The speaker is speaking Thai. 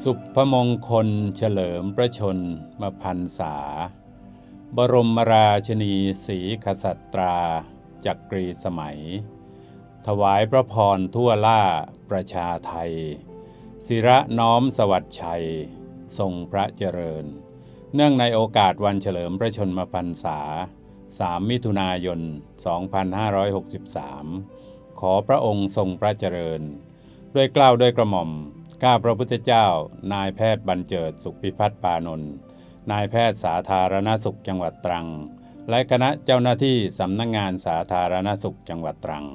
สุพมงคลเฉลิมพระชนมพันษา บรมราชนีศรีขสัตราจักรีสมัย ถวายพระพรทั่วล่าประชาไทย ศิระน้อมสวัสดิ์ชัย ทรงพระเจริญ เนื่องในโอกาสวันเฉลิมพระชนมพรรษา 3 มิถุนายน 2563 ขอพระองค์ทรงพระเจริญ ด้วยกล้าวด้วยกระหม่อม ข้าพระพุทธเจ้า นายแพทย์บรรเจิดสุขพิพัฒน์ปานนท์นายแพทย์สาธารณสุขจังหวัดตรัง และคณะเจ้าหน้าที่สำนักงงานสาธารณสุขจังหวัดตรัง